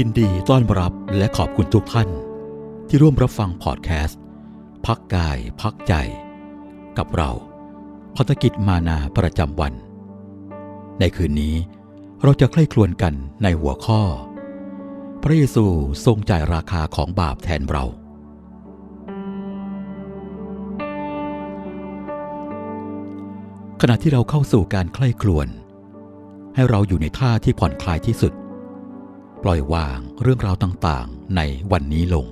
ยินดีต้อนรับและขอบคุณทุกท่าน ที่ร่วมรับฟังพอดแคสต์ พักกายพักใจ กับเราพัฒกิจมานาประจำวัน ในคืนนี้เราจะใคร่ครวญกันในหัวข้อ พระเยซูทรงจ่ายราคาของบาปแทนเรา ขณะที่เราเข้าสู่การใคร่ครวญให้เราอยู่ในท่าที่ผ่อนคลายที่สุด ปล่อยวางเรื่องราวต่างๆ ในวันนี้ลง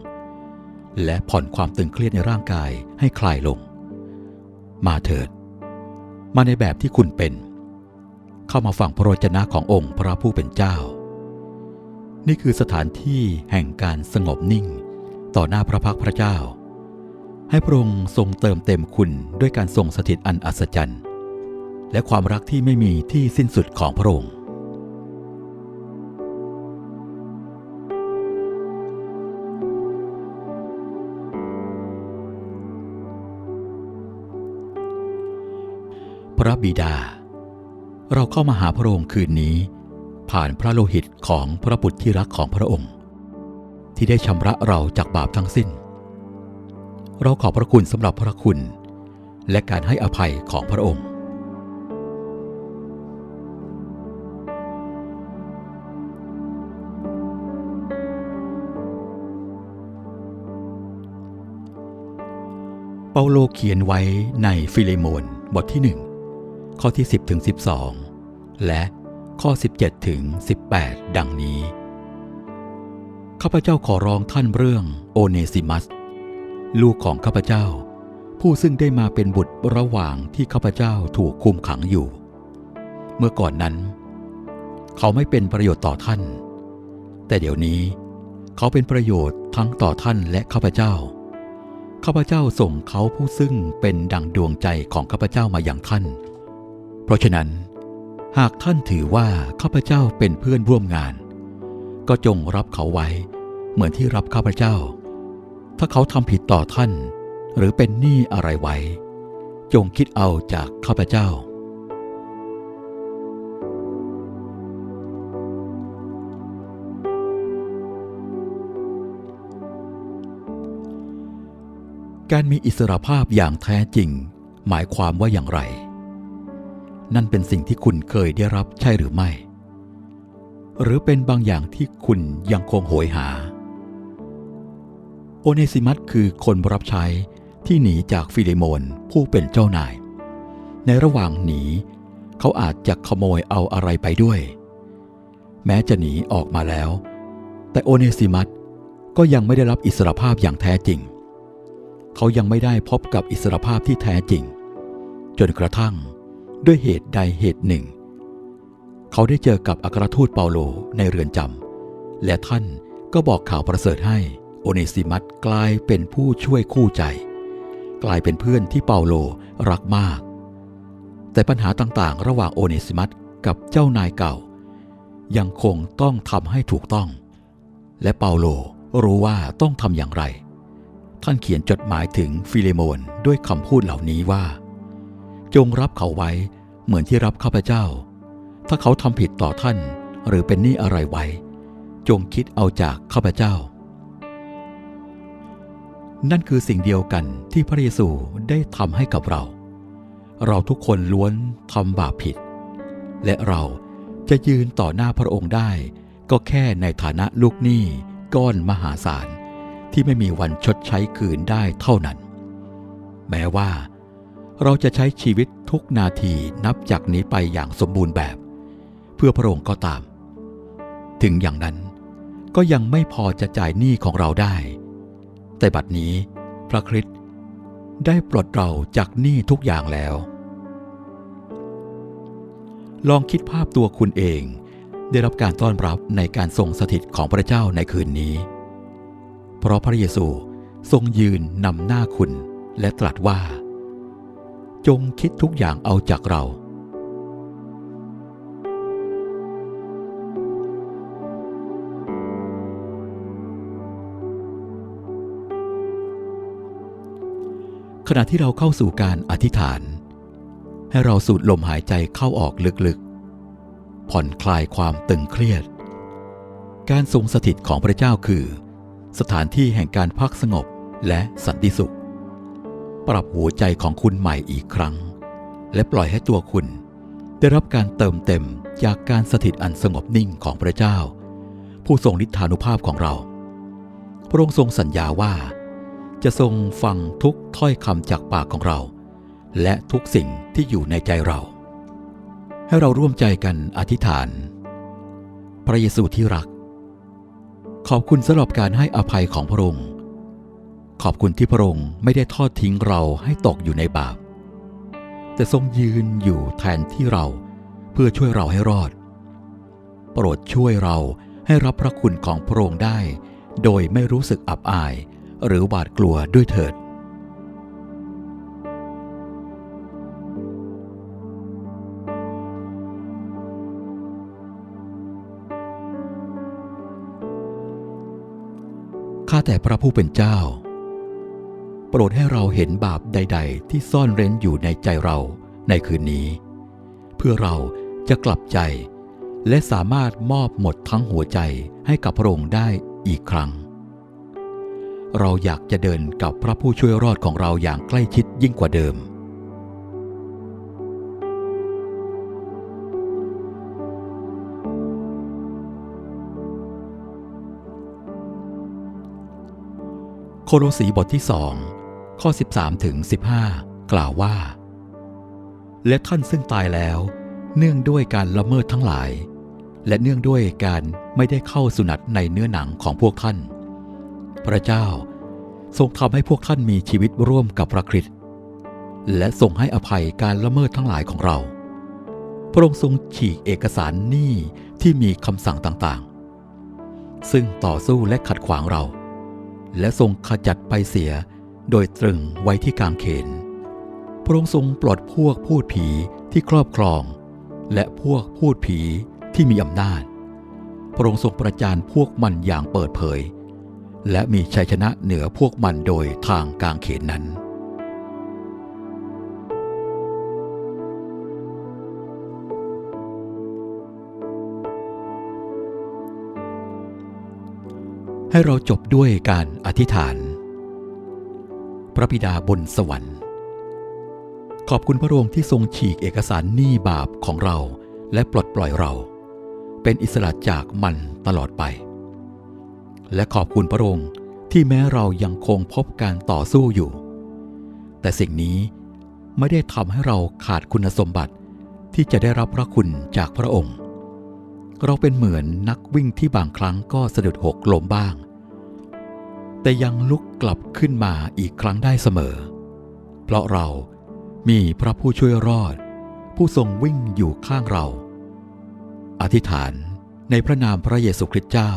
และผ่อนความตึงเครียดในร่างกายให้คลายลง มาเถิด มาในแบบที่คุณเป็น เข้ามาฟังพระวจนะขององค์พระผู้เป็นเจ้า นี่คือสถานที่แห่งการสงบนิ่ง ต่อหน้าพระพักพระเจ้า ให้พระองค์ทรงเติมเต็มคุณด้วยการทรงสถิตอันอัศจรรย์ และความรักที่ไม่มีที่สิ้นสุดของพระองค์ ระบิดา เราเข้ามาหาพระองค์คืนนี้ ผ่านพระโลหิตของพระบุตรที่รักของพระองค์ ที่ได้ชำระเราจากบาปทั้งสิ้น เราขอบพระคุณสำหรับพระคุณ และการให้อภัยของพระองค์เปาโลเขียนไว้ในฟิเลโมนบทที่หนึ่ง ข้อที่ 10ถึง12 และข้อ 17ถึง18 ดังนี้ ข้าพเจ้าขอร้องท่านเรื่องโอเนซิมัส ลูกของข้าพเจ้า ผู้ซึ่งได้มาเป็นบุตรระหว่างที่ข้าพเจ้าถูกคุมขังอยู่ เมื่อก่อนนั้น เขาไม่เป็นประโยชน์ต่อท่าน แต่เดี๋ยวนี้ เขาเป็นประโยชน์ทั้งต่อท่านและข้าพเจ้าข้าพเจ้าส่งเขาผู้ซึ่งเป็นดังดวงใจของข้าพเจ้ามาอย่างท่าน เพราะฉะนั้น หากท่านถือว่าข้าพเจ้าเป็นเพื่อนร่วมงาน ก็จงรับเขาไว้ เหมือนที่รับข้าพเจ้า ถ้าเขาทำผิดต่อท่าน หรือเป็นหนี้อะไรไว้ จงคิดเอาจากข้าพเจ้า การมีอิสรภาพอย่างแท้จริง หมายความว่าอย่างไร นั่นเป็นสิ่งที่คุณเคยได้รับใช่หรือไม่ หรือเป็นบางอย่างที่คุณยังคงโหยหา โอเนซิมัสคือคนรับใช้ที่หนีจากฟิเลโมนผู้เป็นเจ้านาย ในระหว่างหนี เขาอาจจะขโมยเอาอะไรไปด้วย แม้จะหนีออกมาแล้ว แต่โอเนซิมัสก็ยังไม่ได้รับอิสรภาพอย่างแท้จริง เขายังไม่ได้พบกับอิสรภาพที่แท้จริง จนกระทั่ง ด้วยเหตุใดเหตุหนึ่ง เขาได้เจอกับอัครทูตเปาโลในเรือนจำและท่านก็บอกข่าวประเสริฐให้โอเนซิมัสกลายเป็นผู้ช่วยคู่ใจ กลายเป็นเพื่อนที่เปาโลรักมาก แต่ปัญหาต่างๆ ระหว่างโอเนซิมัสกับเจ้านายเก่า ยังคงต้องทำให้ถูกต้อง และเปาโลรู้ว่าต้องทำอย่างไร ท่านเขียนจดหมายถึงฟิเลโมนด้วยคำพูดเหล่านี้ว่า จงรับเขาไว้เหมือนที่รับข้าพเจ้า ถ้าเขาทำผิดต่อท่านหรือเป็นหนี้อะไรไว้ จงคิดเอาจากข้าพเจ้า นั่นคือสิ่งเดียวกันที่พระเยซูได้ทำให้กับเรา เราทุกคนล้วนทำบาปผิด และเราจะยืนต่อหน้าพระองค์ได้ ก็แค่ในฐานะลูกหนี้ก้อนมหาศาลที่ไม่มีวันชดใช้คืนได้เท่านั้น แม้ว่า เราจะใช้ชีวิตทุกนาทีนับจากนี้ไปอย่างสมบูรณ์แบบ เพื่อพระองค์ก็ตาม ถึงอย่างนั้นก็ยังไม่พอจะจ่ายหนี้ของเราได้ แต่บัดนี้พระคริสต์ได้ปลดเราจากหนี้ทุกอย่างแล้ว ลองคิดภาพตัวคุณเองได้รับการต้อนรับในการทรงสถิตของพระเจ้าในคืนนี้ เพราะพระเยซูทรงยืนนำหน้าคุณและตรัสว่า จงคิดทุกอย่างเอาจากเรา ขณะที่เราเข้าสู่การอธิษฐาน ให้เราสูดลมหายใจเข้าออกลึกๆ ผ่อนคลายความตึงเครียด การทรงสถิตของพระเจ้าคือ สถานที่แห่งการพักสงบและสันติสุข ปรับหัวใจของคุณใหม่อีกครั้ง และปล่อยให้ตัวคุณ ได้รับการเติมเต็มจากการสถิตอันสงบนิ่งของพระเจ้า ผู้ทรงฤทานุภาพของเรา พระองค์ทรงสัญญาว่า จะทรงฟังทุกถ้อยคำจากปากของเรา และทุกสิ่งที่อยู่ในใจเรา ให้เราร่วมใจกันอธิษฐาน พระเยซูที่รัก ขอบคุณสำหรับการให้อภัยของพระองค์ ขอบคุณที่พระองค์ไม่ได้ทอดทิ้งเราให้ตกอยู่ในบาป แต่ทรงยืนอยู่แทนที่เราเพื่อช่วยเราให้รอด โปรดช่วยเราให้รับพระคุณของพระองค์ได้ โดยไม่รู้สึกอับอาย หรือหวาดกลัวด้วยเถิด ข้าแต่พระผู้เป็นเจ้า ปรดให้เราเห็นบาปใด ๆ ที่ซ่อนเร้นอยู่ในใจเราในคืนนี้ เพื่อเราจะกลับใจ และสามารถมอบหมดทั้งหัวใจให้กับพระองค์ได้อีกครั้ง เราอยากจะเดินกับพระผู้ช่วยรอดของเราอย่างใกล้ชิดยิ่งกว่าเดิมโคโลสีบทที่สอง ข้อ 13ถึง15 กล่าวว่า และท่านซึ่งตายแล้ว เนื่องด้วยการละเมิดทั้งหลาย และเนื่องด้วยการไม่ได้เข้าสุนัตในเนื้อหนังของพวกท่าน พระเจ้าทรงทำให้พวกท่านมีชีวิตร่วมกับพระคริสต์และทรงให้อภัยการละเมิดทั้งหลายของเรา พระองค์ทรงฉีกเอกสารหนี้ที่มีคำสั่งต่างๆ ซึ่งต่อสู้และขัดขวางเรา และทรงขจัดไปเสีย โดยตรึงไว้ที่กางเขน พระองค์ทรงปลดพวกพูดผีที่ครอบครอง และพวกพูดผีที่มีอำนาจ พระองค์ทรงประจานพวกมันอย่างเปิดเผย และมีชัยชนะเหนือพวกมันโดยทางกางเขนนั้นให้เราจบด้วยการอธิษฐาน พระบิดาบนสวรรค์ ขอบคุณพระองค์ที่ทรงฉีกเอกสารหนี้บาปของเราและปลดปล่อยเรา เป็นอิสระจากมันตลอดไป และขอบคุณพระองค์ที่แม้เรายังคงพบการต่อสู้อยู่ แต่สิ่งนี้ไม่ได้ทำให้เราขาดคุณสมบัติที่จะได้รับพระคุณจากพระองค์ เราเป็นเหมือนนักวิ่งที่บางครั้งก็สะดุดหกล้มบ้าง แต่ยังลุกกลับขึ้นมาอีกครั้งได้เสมอ เพราะเรามีพระผู้ช่วยรอด ผู้ทรงวิ่งอยู่ข้างเรา อธิษฐานในพระนามพระเยซูคริสต์เจ้า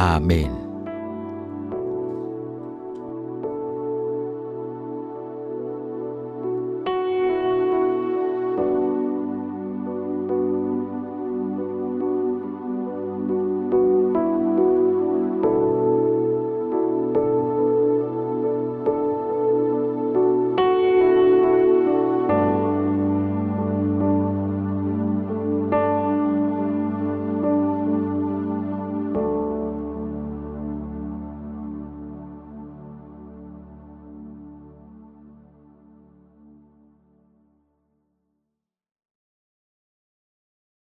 อาเมน